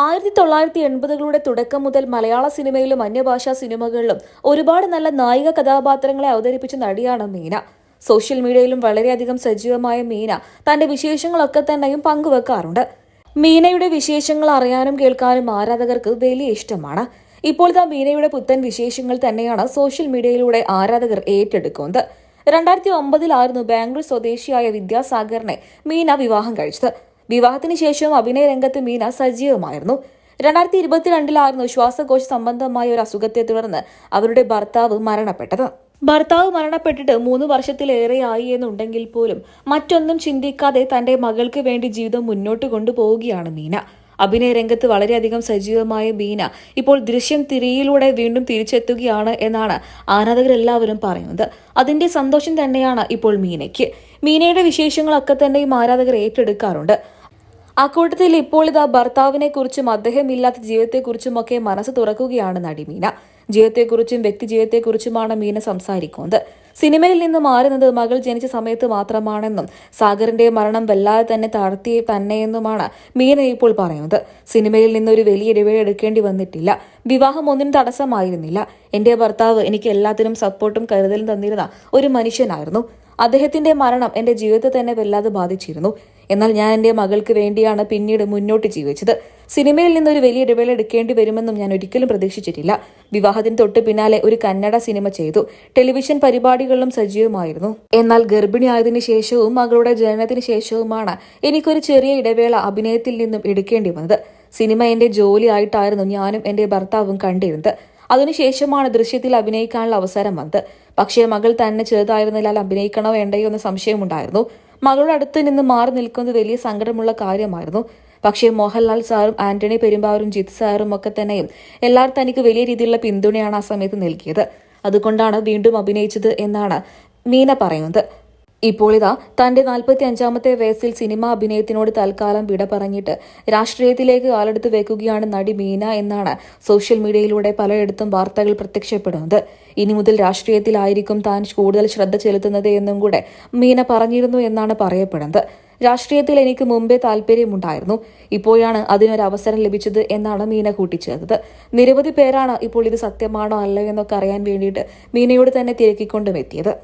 ആയിരത്തി തൊള്ളായിരത്തി എൺപതുകളുടെ തുടക്കം മുതൽ മലയാള സിനിമയിലും അന്യഭാഷാ സിനിമകളിലും ഒരുപാട് നല്ല നായിക കഥാപാത്രങ്ങളെ അവതരിപ്പിച്ച നടിയാണ് മീന. സോഷ്യൽ മീഡിയയിലും വളരെയധികം സജീവമായ മീന തന്റെ വിശേഷങ്ങളൊക്കെ തന്നെയും പങ്കുവെക്കാറുണ്ട്. മീനയുടെ വിശേഷങ്ങൾ അറിയാനും കേൾക്കാനും ആരാധകർക്ക് വലിയ ഇഷ്ടമാണ്. ഇപ്പോഴത്തെ മീനയുടെ പുത്തൻ വിശേഷങ്ങൾ തന്നെയാണ് സോഷ്യൽ മീഡിയയിലൂടെ ആരാധകർ ഏറ്റെടുക്കുന്നത്. രണ്ടായിരത്തി ഒമ്പതിലായിരുന്നു ബാംഗ്ലൂർ സ്വദേശിയായ വിദ്യാസാഗറിനെ മീന വിവാഹം കഴിച്ചത്. വിവാഹത്തിന് ശേഷവും അഭിനയ രംഗത്ത് മീന സജീവമായിരുന്നു. രണ്ടായിരത്തി ഇരുപത്തിരണ്ടിലായിരുന്നു ശ്വാസകോശ സംബന്ധമായ ഒരു അസുഖത്തെ തുടർന്ന് അവരുടെ ഭർത്താവ് മരണപ്പെട്ടത്. ഭർത്താവ് മരണപ്പെട്ടിട്ട് മൂന്ന് വർഷത്തിലേറെയായി എന്നുണ്ടെങ്കിൽ പോലും മറ്റൊന്നും ചിന്തിക്കാതെ തന്റെ മകൾക്ക് വേണ്ടി ജീവിതം മുന്നോട്ട് കൊണ്ടുപോവുകയാണ് മീന. അഭിനയ രംഗത്ത് വളരെയധികം സജീവമായ ബീന ഇപ്പോൾ ദൃശ്യം തിരിയിലൂടെ വീണ്ടും തിരിച്ചെത്തുകയാണ് എന്നാണ് ആരാധകരെല്ലാവരും പറയുന്നത്. അതിന്റെ സന്തോഷം തന്നെയാണ് ഇപ്പോൾ മീനയ്ക്ക്. മീനയുടെ വിശേഷങ്ങളൊക്കെ തന്നെയും ആരാധകർ ഏറ്റെടുക്കാറുണ്ട്. അക്കൂട്ടത്തിൽ ഇപ്പോൾ ഇതാ ഭർത്താവിനെ കുറിച്ചും അദ്ദേഹമില്ലാത്ത ജീവിതത്തെക്കുറിച്ചുമൊക്കെ മനസ്സ് തുറക്കുകയാണ് നടി മീന. ജീവിതത്തെക്കുറിച്ചും വ്യക്തിജീവിതത്തെക്കുറിച്ചുമാണ് മീന സംസാരിക്കുന്നത്. സിനിമയിൽ നിന്ന് മാറുന്നത് മകൾ ജനിച്ച സമയത്ത് മാത്രമാണെന്നും സാഗറിന്റെ മരണം വല്ലാതെ തന്നെ താഴ്ത്തി തന്നെയെന്നുമാണ് മീന ഇപ്പോൾ പറയുന്നത്. സിനിമയിൽ നിന്ന് ഒരു വലിയ ഇടവേള എടുക്കേണ്ടി വന്നിട്ടില്ല. വിവാഹം ഒന്നിനും തടസ്സമായിരുന്നില്ല. എന്റെ ഭർത്താവ് എനിക്ക് എല്ലാത്തിനും സപ്പോർട്ടും കരുതലും തന്നിരുന്ന ഒരു മനുഷ്യനായിരുന്നു. അദ്ദേഹത്തിന്റെ മരണം എന്റെ ജീവിതത്തെ തന്നെ വല്ലാതെ ബാധിച്ചിരുന്നു. എന്നാൽ ഞാൻ എന്റെ മകൾക്ക് വേണ്ടിയാണ് പിന്നീട് മുന്നോട്ട് ജീവിച്ചത്. സിനിമയിൽ നിന്ന് ഒരു വലിയ ഇടവേള എടുക്കേണ്ടി വരുമെന്നും ഞാൻ ഒരിക്കലും പ്രതീക്ഷിച്ചിട്ടില്ല. വിവാഹത്തിന് തൊട്ട് പിന്നാലെ ഒരു കന്നഡ സിനിമ ചെയ്തു. ടെലിവിഷൻ പരിപാടികളിലും സജീവമായിരുന്നു. എന്നാൽ ഗർഭിണിയായതിനു ശേഷവും മകളുടെ ജനനത്തിന് ശേഷവുമാണ് എനിക്കൊരു ചെറിയ ഇടവേള അഭിനയത്തിൽ നിന്നും എടുക്കേണ്ടി വന്നത്. സിനിമ എന്റെ ജോലിയായിട്ടായിരുന്നു ഞാനും എന്റെ ഭർത്താവും കണ്ടിരുന്നത്. അതിനുശേഷമാണ് ദൃശ്യത്തിൽ അഭിനയിക്കാനുള്ള അവസരം വന്നത്. പക്ഷേ മകൾ തന്നെ ചെറുതായിരുന്നില്ല അഭിനയിക്കണോ വേണ്ടയോ എന്ന സംശയമുണ്ടായിരുന്നു. മകളുടെ അടുത്ത് നിന്ന് മാറി നിൽക്കുന്നത് വലിയ സങ്കടമുള്ള കാര്യമായിരുന്നു. പക്ഷേ മോഹൻലാൽ സാറും ആന്റണി പെരുമ്പാവൂരും ജിത് സാറും ഒക്കെ തന്നെയും എല്ലാവരും തനിക്ക് വലിയ രീതിയിലുള്ള പിന്തുണയാണ് ആ സമയത്ത് നൽകിയത്. അതുകൊണ്ടാണ് വീണ്ടും അഭിനയിച്ചത് എന്നാണ് മീന പറയുന്നത്. ഇപ്പോൾ ഇതാ തന്റെ നാൽപ്പത്തി അഞ്ചാമത്തെ വയസ്സിൽ സിനിമ അഭിനയത്തിനോട് തൽക്കാലം വിട പറഞ്ഞിട്ട് രാഷ്ട്രീയത്തിലേക്ക് കാലെടുത്ത് വെക്കുകയാണ് നടി മീന എന്നാണ് സോഷ്യൽ മീഡിയയിലൂടെ പലയിടത്തും വാർത്തകൾ പ്രത്യക്ഷപ്പെടുന്നത്. ഇനി മുതൽ രാഷ്ട്രീയത്തിലായിരിക്കും താൻ കൂടുതൽ ശ്രദ്ധ ചെലുത്തുന്നത് എന്നും കൂടെ മീന പറഞ്ഞിരുന്നു എന്നാണ് പറയപ്പെടുന്നത്. രാഷ്ട്രീയത്തിൽ എനിക്ക് മുമ്പേ താല്പര്യമുണ്ടായിരുന്നു. ഇപ്പോഴാണ് അതിനൊരു അവസരം ലഭിച്ചത് എന്നാണ് മീന കൂട്ടിച്ചേർത്തത്. നിരവധി പേരാണ് ഇപ്പോൾ ഇത് സത്യമാണോ അല്ലയോ എന്നൊക്കെ അറിയാൻ വേണ്ടിയിട്ട് മീനയോട് തന്നെ തിരക്കിക്കൊണ്ടും എത്തിയത്